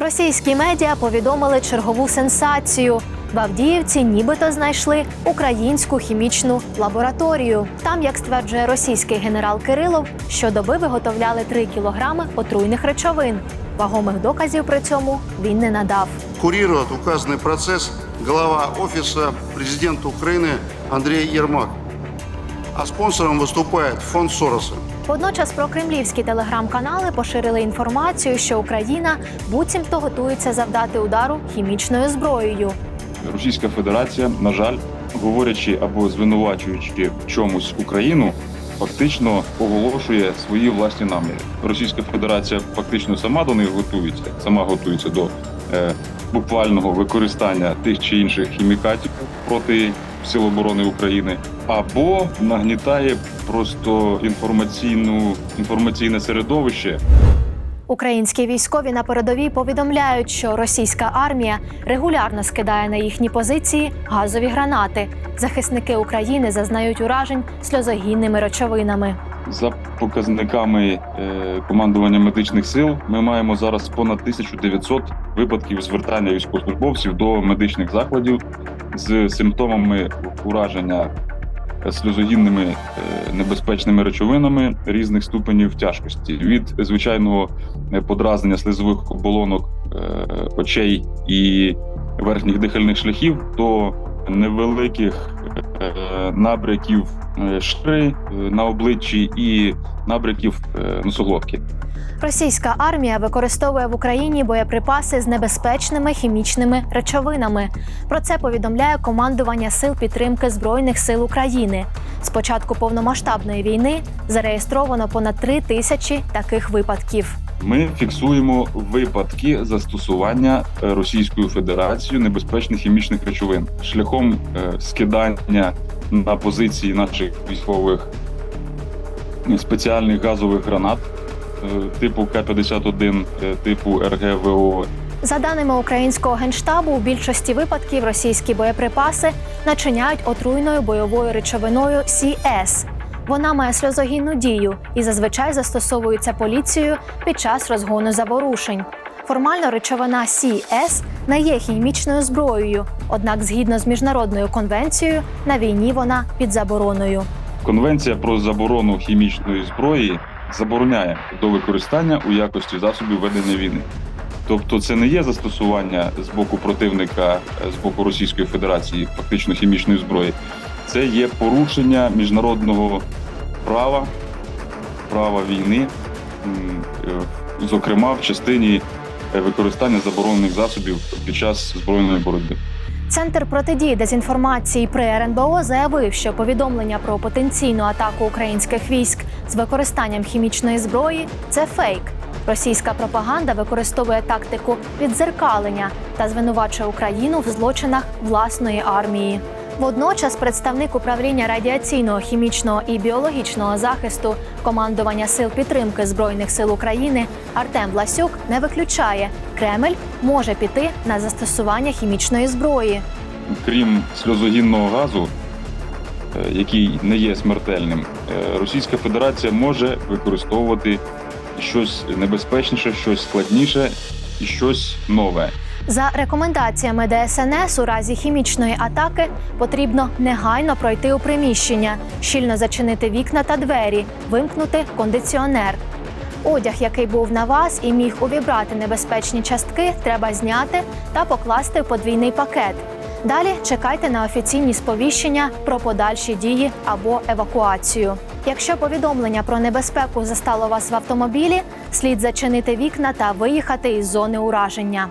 Російські медіа повідомили чергову сенсацію. В Авдіївці нібито знайшли українську хімічну лабораторію. Там, як стверджує російський генерал Кирилов, щодоби виготовляли 3 кілограми отруйних речовин. Вагомих доказів при цьому він не надав. Курирует указанный процесс глава Офиса президента Украины Андрей Ермак. А спонсором выступает фонд Сороса. Водночас прокремлівські телеграм-канали поширили інформацію, що Україна буцімто готується завдати удару хімічною зброєю. Російська Федерація, на жаль, говорячи або звинувачуючи в чомусь Україну, фактично оголошує свої власні наміри. Російська Федерація фактично сама до них готується, сама готується до е, буквального використання тих чи інших хімікатів проти Сил оборони України, або нагнітає просто інформаційну інформаційне середовище, Українські військові на передовій повідомляють, що російська армія регулярно скидає на їхні позиції газові гранати. Захисники України зазнають уражень сльозогінними речовинами. За показниками е, командування медичних сил, ми маємо зараз понад 1900 випадків звертання військовослужбовців до медичних закладів з симптомами ураження сльозогінними е, небезпечними речовинами різних ступенів тяжкості. Від звичайного е, подразнення слизових оболонок е, очей і верхніх дихальних шляхів до невеликих е, набряків е, е, на обличчі і набряків е, носоглотки. Російська армія використовує в Україні боєприпаси з небезпечними хімічними речовинами. Про це повідомляє командування сил підтримки збройних сил України. З початку повномасштабної війни зареєстровано понад три тисячі таких випадків. Ми фіксуємо випадки застосування е, Російською Федерацією небезпечних хімічних речовин шляхом е, скидання на позиції наших військових спеціальних газових гранат е, типу К-51, е, типу РГВО За даними українського генштабу, у більшості випадків російські боєприпаси начиняють отруйною бойовою речовиною CS. Вона має сльозогінну дію і зазвичай застосовується поліцією під час розгону заворушень. Формально речовина CS не є хімічною зброєю, однак, згідно з міжнародною конвенцією, на війні вона під забороною. Конвенція про заборону хімічної зброї забороняє до використання у якості засобів ведення війни. Тобто, це не є застосування з боку противника, з боку Російської Федерації, фактично хімічної зброї. Це є порушення міжнародного права, права війни, е, зокрема в частині е, використання заборонених засобів під час збройної боротьби. Центр протидії дезінформації при РНБО заявив, що повідомлення про потенційну атаку українських військ з використанням хімічної зброї це фейк. Російська пропаганда використовує тактику віддзеркалення та звинувачує Україну в злочинах власної армії. Водночас представник управління радіаційного, хімічного і біологічного захисту командування сил підтримки збройних сил України Артем Власюк не виключає, Кремль може піти на застосування хімічної зброї. крім сльозогінного газу, е, який не є смертельним, е, Російська Федерація може використовувати щось небезпечніше, щось складніше і щось нове. За рекомендаціями ДСНС у разі хімічної атаки потрібно негайно пройти у приміщення, щільно зачинити вікна та двері, вимкнути кондиціонер. Одяг, який був на вас і міг увібрати небезпечні частки, треба зняти та покласти в подвійний пакет. Далі чекайте на офіційні сповіщення про подальші дії або евакуацію. Якщо повідомлення про небезпеку застало вас в автомобілі, слід зачинити вікна та виїхати із зони ураження.